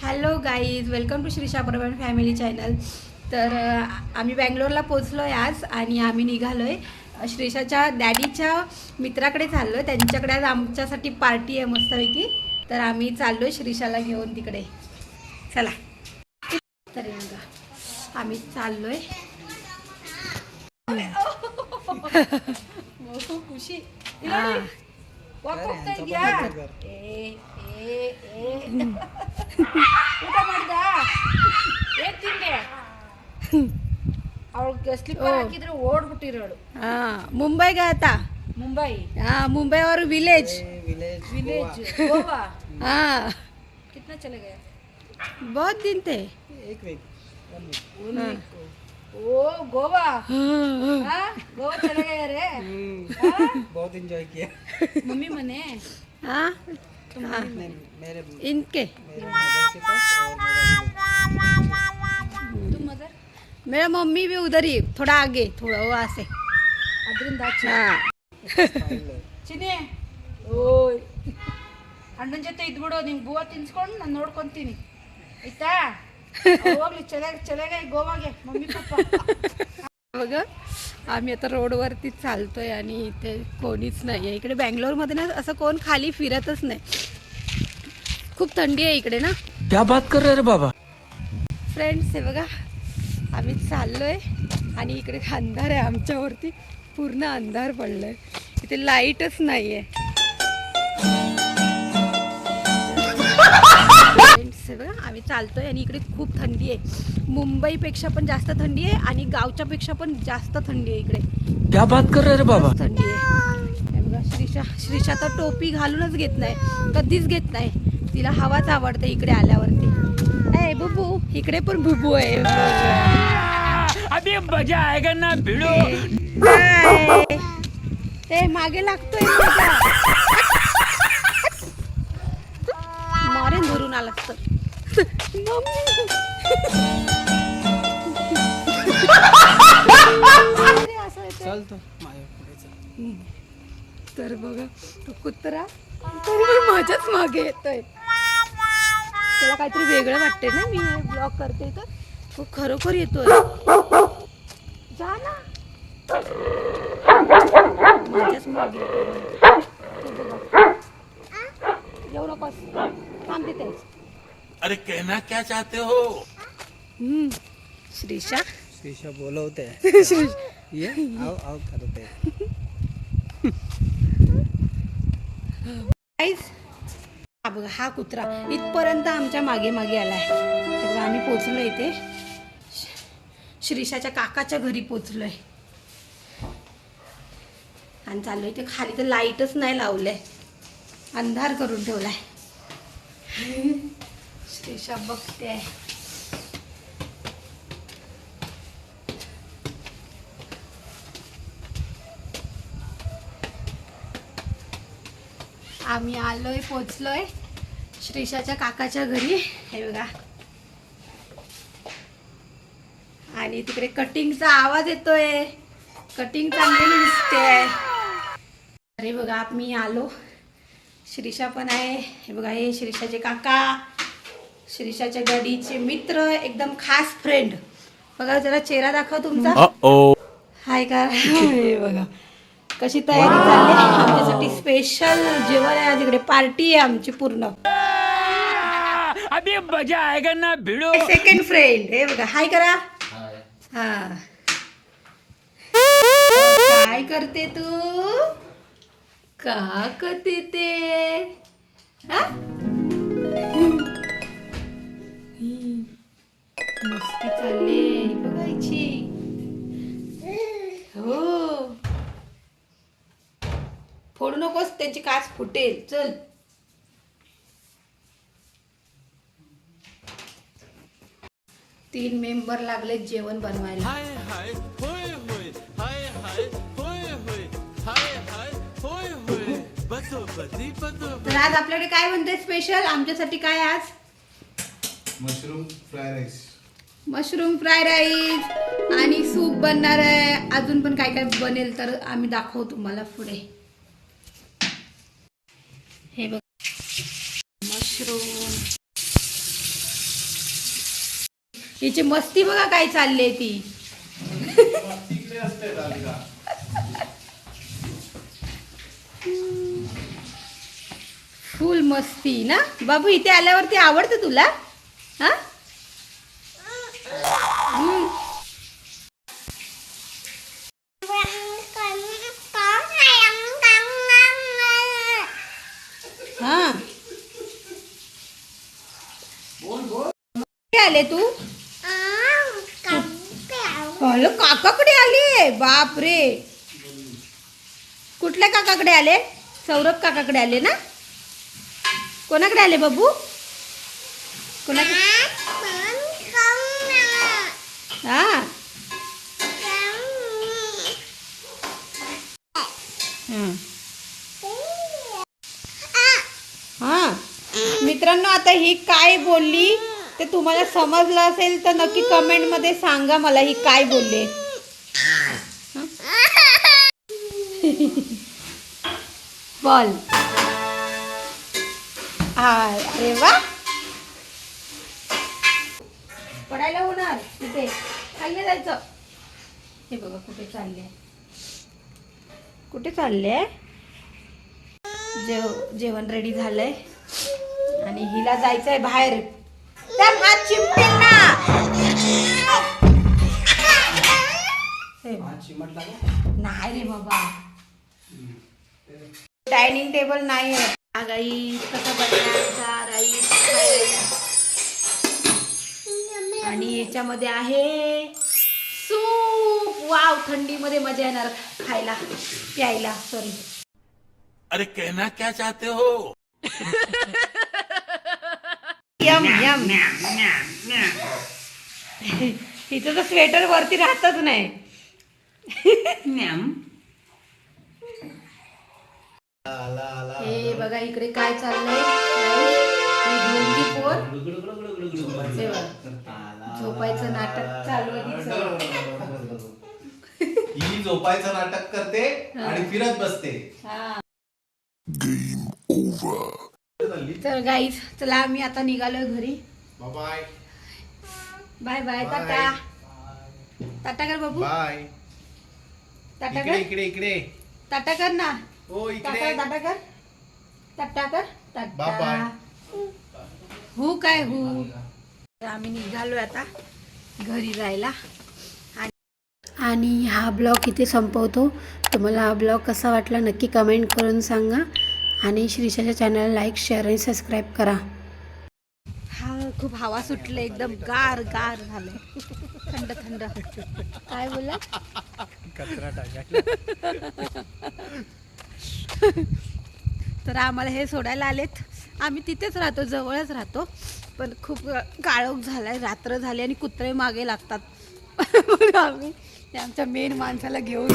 Hello guys welcome to Shrisha बरोबर family channel तर आम्ही बँगलोरला पोचलो आहे आज आणि आम्ही निघालो आहे श्रीषाच्या डॅडीच्या मित्राकडे चाललो आहे त्यांच्याकडे आज आमच्यासाठी पार्टी आहे मस्तपैकी तर आम्ही चाललो आहे श्रीषाला घेऊन तिकडे चला तर आम्ही चाललो आहे खुशी ಹೋಗ್ತಾ ಇದ್ಯಾ ಏ ಏ ಏ ಊಟ ಮಾಡ್ದ ಏನ್ ತಿಂದೆ ಅವಳಿಗೆ ಸ್ಲಿಪ್ಪರ್ ಹಾಕಿದ್ರೆ ಓಡ್ಬಿಟ್ಟಿರೋಳು ಮುಂಬೈ आता ಮುಂಬೈ हाँ मुंबई और विलेज विलेज गोवा हाँ कितना चले गए बहुत दिन थे एक वीक हाँ। Hmm. ओ गोवा हाँ गोवा चले गए रे हाँ? बहुत एंजॉय किया मम्मी मने हाँ नहीं, मेरे इनके मेरे मदर के पास और मेरा तुम मदर मेरा मम्मी भी उधर ही थोड़ा आगे थोड़ा वहाँ से ಅದರಿಂದ हाँ ಚಿನಿ ಓಯ್ ಅಣ್ಣನ ಜೊತೆ ಇದ್ಬಿಡು ನಿಂಗೆ ಬೂವ ತಿನ್ಸ್ಕೊಂಡು ನಾನು ನೋಡ್ಕೊಂತೀನಿ ಆಯ್ತಾ ಹೋಗ್ಲಿ ಚೆನ್ನಾಗಿ ಚೆನ್ನಾಗಿ ಗೋವಾಗೆ मम्मी पप्पा बघ आम्ही आता रोडवरती चालतोय आणि इथे कोणीच नाही आहे इकडे बँगलोरमध्ये ना असं कोण खाली फिरतच नाही खूप थंडी आहे इकडे ना क्या बात कर रहे रे बाबा फ्रेंड्स हे बघा आम्ही चाललोय आणि इकडे अंधार आहे आमच्यावरती पूर्ण अंधार पडलाय इथे लाईटच नाहीये फ्रेंड्स बघा. आम्ही चालतोय आणि इकडे खूप थंडी आहे. मुंबईपेक्षा पण जास्त थंडी आहे आणि गावच्या पेक्षा पण जास्त थंडी आहे इकडे. क्या बात कर रहे रे बाबा? थंडी आहे. बघा श्रीशा श्रीशा तर टोपी घालूनच घेत नाही. कधीच घेत नाही. तिला हवाच आवडते इकडे आल्यावरती. ए बुबू इकडे पण बुबू आहे. अभी मजा आएगा ना भिड़ो. ते मागे लागतोय. मारेन धरून आलास तर. मम्मी. माझ्या पुढे चल तर बघा तो कुत्रा तरी पण माझ्याच मागे येतोय तुला काहीतरी वेगळं वाटते ना मी ब्लॉग करते तर तो खरोखर येतोय जा ना माझ्याच मागे येतोय. ते बघा. येऊ नकोस थांब तिथेच अरे कहना क्या चाहते हो? हम्म. श्रीशा। शीशा बोलवते। हैं श्रीश। ये आओ आओ करते। हैं. हा बघा हा कुत्रा इथपर्यंत आमच्या मागे मागे आलाय. बघा आम्ही पोचलो इथे. श्रीशाच्या काकाच्या घरी पोचलोय आणि चाललोय इथे. खाली तर लाईटच नाही लावलंय. अंधार करून ठेवलाय. श्रीशा बघते. आम्ही आलोय पोचलोय श्रीशाच्या काकाच्या घरी. हे बघा. आणि तिकडे कटिंगचा आवाज येतोय. कटिंग चांगली दिसते. अरे बघा मी आलो. श्रीशा पण आहे. हे बघा हे श्रीषाचे काका. श्रीशाच्या गाडीचे मित्र एकदम खास फ्रेंड बघा जरा चेहरा दाखव तुमचा. हाय का? हे बघा. कशी तयारी चालली आमच्यासाठी स्पेशल जेवण आहे आज इकडे. पार्टी आहे आमची पूर्ण. अभी मजा आएगा ना भिड़ो. सेकंड फ्रेंड हे बघा. हाय करा. हा. काय करते तू? का करते ते? हा? त्यांची काच फुटेल. चल. तीन मेंबर लागले जेवण बनवायला. हाय हाय होय होय. हाय हाय होय होय. हाय हाय होय होय. बसो बसी बसो तर आज आपल्याकडे काय बनते स्पेशल आमच्यासाठी काय आज? Mushroom fry rice. Mushroom fry rice आणि सूप बनणार आहे. अजून पण काय काय बनेल तर आम्ही दाखवू तुम्हाला पुढे. हे बघ. मशरूम. हिची मस्ती बघा काय चालली आहे ती. फुल मस्ती ना? बाबू इथे आल्यावरती आवडतं तुला? हा हम्म. हा कुठे आले तू? अरे काकाकडे आले? बाप रे कुठल्या काकाकडे आले? सौरभ काकाकडे आले ना? कोणाकडे आले बाबू? कोणाकडे. हा. मित्रांनो आता ही काय बोलली? ते तुम्हाला समजलं असेल तर नक्की कमेंटमध्ये सांगा मला ही काय बोलले. बोल. अरे वा. पडायला होणार. तिथे खाली जायचं. हे बघा कुठे चालले. कुठे चालले? जेव जेवण रेडी झालंय. आणि हिला जायचंय बाहेर. त्या भात चिमटेल ना नाही रे बाबा डायनिंग टेबल नाही आहे आगाई कसं बनवायचा राईस आणि याच्यामध्ये आहे सूप वाव थंडीमध्ये मजा येणार खायला प्यायला सॉरी अरे कहना क्या चाहते हो? M M. हिचं तर स्वेटर वरती राहतच नाही. हे बघा इकडे काय चाललंय. ही ढोंगी पोर. झोपायचं नाटक चालू. ही झोपायचं नाटक करते आणि फिरत बसते. हा. तर गाईज चला आम्ही आता निघालोय घरी. Bye bye bye tata. Tata कर बाबू. बाय टाटा कर इकडे इकडे. टाटा कर ना. हो इकडे. टाटा कर टाटा. कर टाटा. हू काय हू? तर आम्ही निघालोय आता घरी जायला. आणि- आणि हा ब्लॉग इथे संपवतो. तुम्हाला हा ब्लॉग कसा वाटला नक्की कमेंट करून सांगा. आणि श्रीशाच्या चॅनलला लाईक शेअर आणि सबस्क्राईब करा. हा खूप हवा सुटले एकदम. गार गार झालं थंड थंड. काय बोला तर आम्हाला हे सोडायला आलेत. आम्ही तिथेच राहतो जवळच राहतो. पण खूप काळोख झालाय रात्र झाली आणि कुत्रे मागे लागतात. आम्ही आमच्या मेन माणसाला घेऊन